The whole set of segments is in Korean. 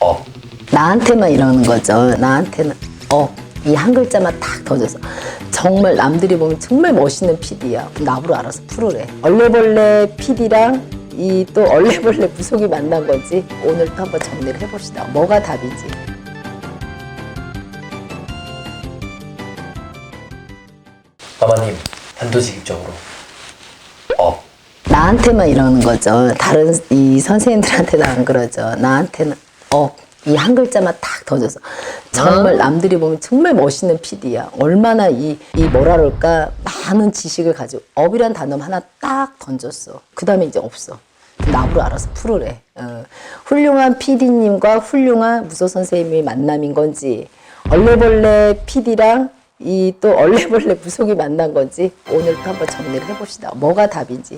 업. 나한테만 이러는 거죠. 나한테는 어. 이 한 글자만 탁 던져서 정말 남들이 보면 정말 멋있는 PD야. 나보러 알아서 풀으래. 얼레벌레 PD랑 이 또 얼레벌레 무속이 만난 거지. 오늘 또 한번 정리를 해봅시다. 뭐가 답이지? 마마님, 단도직입적으로. 업. 나한테만 이러는 거죠. 다른 이 선생님들한테는 안 그러죠. 나한테는 어. 이한 글자만 탁 던져서 정말 남들이 보면 정말 멋있는 PD야. 얼마나 이, 이 뭐라 그럴까 많은 지식을 가지고 업이란 단어 하나 딱 던졌어. 그 다음에 이제 없어. 나보러 알아서 풀으래. 어. 훌륭한 PD님과 훌륭한 무소 선생님이 만남인 건지 얼레벌레 PD랑 이 또 얼레벌레 무속이 만난 건지 오늘 또 한번 정리를 해봅시다. 뭐가 답인지.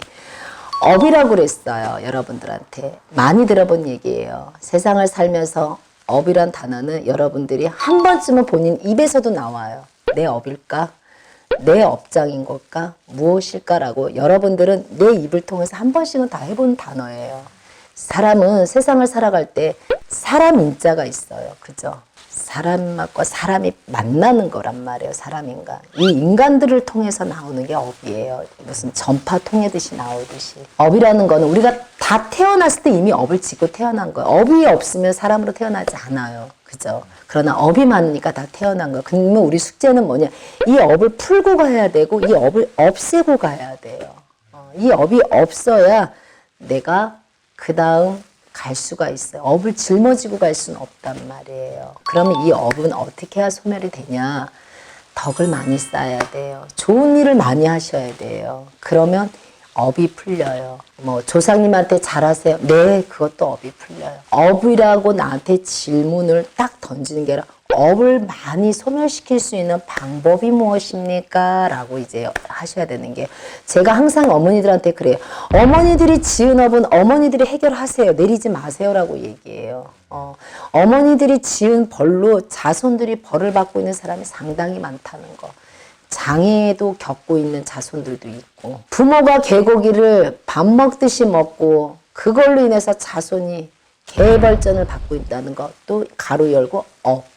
업이라고 그랬어요. 여러분들한테. 많이 들어본 얘기예요. 세상을 살면서 업이란 단어는 여러분들이 한 번쯤은 본인 입에서도 나와요. 내 업일까? 내 업장인 걸까? 무엇일까라고 여러분들은 내 입을 통해서 한 번씩은 다 해본 단어예요. 사람은 세상을 살아갈 때 사람 인자가 있어요. 그죠? 사람과 사람이 만나는 거란 말이에요. 사람인간. 이 인간들을 통해서 나오는 게 업이에요. 무슨 전파 통해듯이 나오듯이. 업이라는 거는 우리가 다 태어났을 때 이미 업을 짓고 태어난 거예요. 업이 없으면 사람으로 태어나지 않아요. 그죠? 그러나 업이 많으니까 다 태어난 거예요. 그러면 우리 숙제는 뭐냐? 이 업을 풀고 가야 되고 이 업을 없애고 가야 돼요. 어, 이 업이 없어야 내가 그 다음 갈 수가 있어요. 업을 짊어지고 갈 수는 없단 말이에요. 그러면 이 업은 어떻게 해야 소멸이 되냐? 덕을 많이 쌓아야 돼요. 좋은 일을 많이 하셔야 돼요. 그러면 업이 풀려요. 뭐 조상님한테 잘하세요. 네, 그것도 업이 풀려요. 업이라고 나한테 질문을 딱 던지는 게 아니라 업을 많이 소멸시킬 수 있는 방법이 무엇입니까? 라고 이제 하셔야 되는 게 제가 항상 어머니들한테 그래요. 어머니들이 지은 업은 어머니들이 해결하세요. 내리지 마세요라고 얘기해요. 어, 어머니들이 지은 벌로 자손들이 벌을 받고 있는 사람이 상당히 많다는 거. 장애도 겪고 있는 자손들도 있고 부모가 개고기를 밥 먹듯이 먹고 그걸로 인해서 자손이 개발전을 받고 있다는 것도 가로 열고 업 음,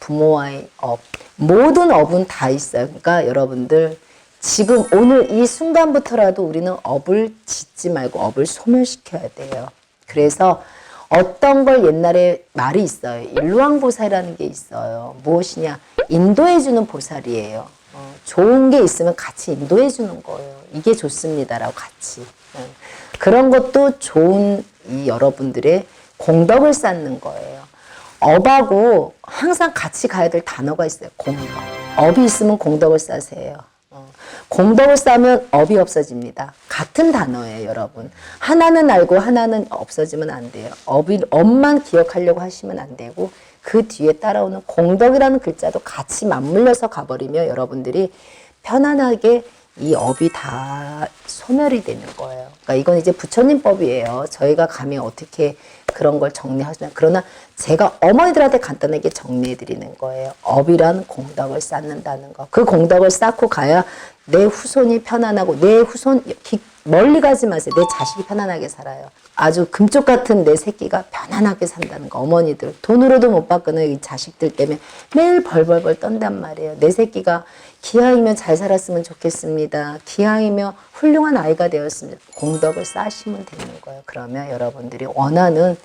부모와의 업 모든 업은 다 있어요. 그러니까 여러분들 지금 오늘 이 순간부터라도 우리는 업을 짓지 말고 업을 소멸시켜야 돼요. 그래서 어떤 걸 옛날에 말이 있어요. 일루왕보살이라는 게 있어요. 무엇이냐? 인도해주는 보살이에요. 어, 좋은 게 있으면 같이 인도해주는 거예요. 이게 좋습니다라고 같이. 예. 그런 것도 좋은 이 여러분들의 공덕을 쌓는 거예요. 업하고 항상 같이 가야 될 단어가 있어요. 공덕. 업이 있으면 공덕을 쌓으세요. 어, 공덕을 쌓으면 업이 없어집니다. 같은 단어예요, 여러분. 하나는 알고 하나는 없어지면 안 돼요. 업이, 업만 기억하려고 하시면 안 되고 그 뒤에 따라오는 공덕이라는 글자도 같이 맞물려서 가버리면 여러분들이 편안하게 이 업이 다 소멸이 되는 거예요. 그러니까 이건 이제 부처님법이에요. 저희가 감히 어떻게 그런 걸 정리하시나. 그러나 제가 어머니들한테 간단하게 정리해 드리는 거예요. 업이란 공덕을 쌓는다는 거. 그 공덕을 쌓고 가야 내 후손이 편안하고 내 후손 기- 멀리 가지 마세요. 내 자식이 편안하게 살아요. 아주 금쪽 같은 내 새끼가 편안하게 산다는 거. 어머니들 돈으로도 못 바꾸는 이 자식들 때문에 매일 벌벌벌 떤단 말이에요. 내 새끼가 기왕이면 잘 살았으면 좋겠습니다. 기왕이면 훌륭한 아이가 되었습니다. 공덕을 쌓으시면 되는 거예요. 그러면 여러분들이 원하는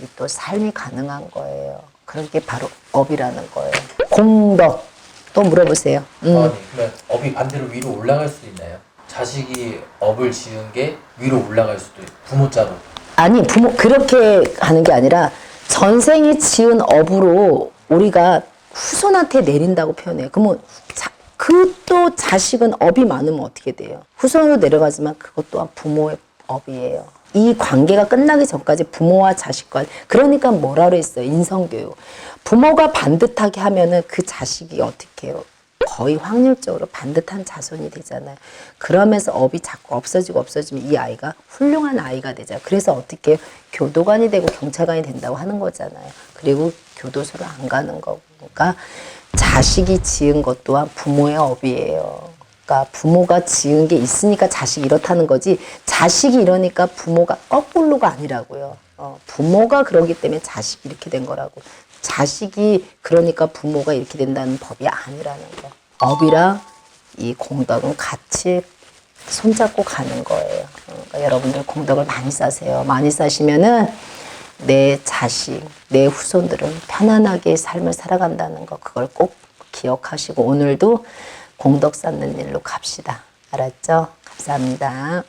이또 삶이 가능한 거예요. 그런 게 바로 업이라는 거예요. 공덕. 또 물어보세요. 음. 마마님, 그러면 업이 반대로 위로 올라갈 수도 있나요? 자식이 업을 지은 게 위로 올라갈 수도 있고 부모자로. 아니 부모 그렇게 하는 게 아니라 전생이 지은 업으로 우리가 후손한테 내린다고 표현해요. 그러면 그 또 자식은 업이 많으면 어떻게 돼요? 후손으로 내려가지만 그것 또한 부모의 업이에요. 이 관계가 끝나기 전까지 부모와 자식과 그러니까 뭐라 그랬어요? 인성교육. 부모가 반듯하게 하면은 그 자식이 어떻게 해요? 거의 확률적으로 반듯한 자손이 되잖아요. 그러면서 업이 자꾸 없어지고 없어지면 이 아이가 훌륭한 아이가 되잖아요. 그래서 어떻게 해요? 교도관이 되고 경찰관이 된다고 하는 거잖아요. 그리고 교도소를 안 가는 거고. 그러니까 자식이 지은 것 또한 부모의 업이에요. 그러니까 부모가 지은 게 있으니까 자식이 이렇다는 거지 자식이 이러니까 부모가 거꾸로가 아니라고요. 어, 부모가 그러기 때문에 자식이 이렇게 된 거라고. 자식이 그러니까 부모가 이렇게 된다는 법이 아니라는 거. 업이랑 이 공덕은 같이 손잡고 가는 거예요. 어, 그러니까 여러분들 공덕을 많이 쌓으세요. 많이 쌓으시면은 내 자식, 내 후손들은 편안하게 삶을 살아간다는 거 그걸 꼭 기억하시고 오늘도 공덕 쌓는 일로 갑시다. 알았죠? 감사합니다.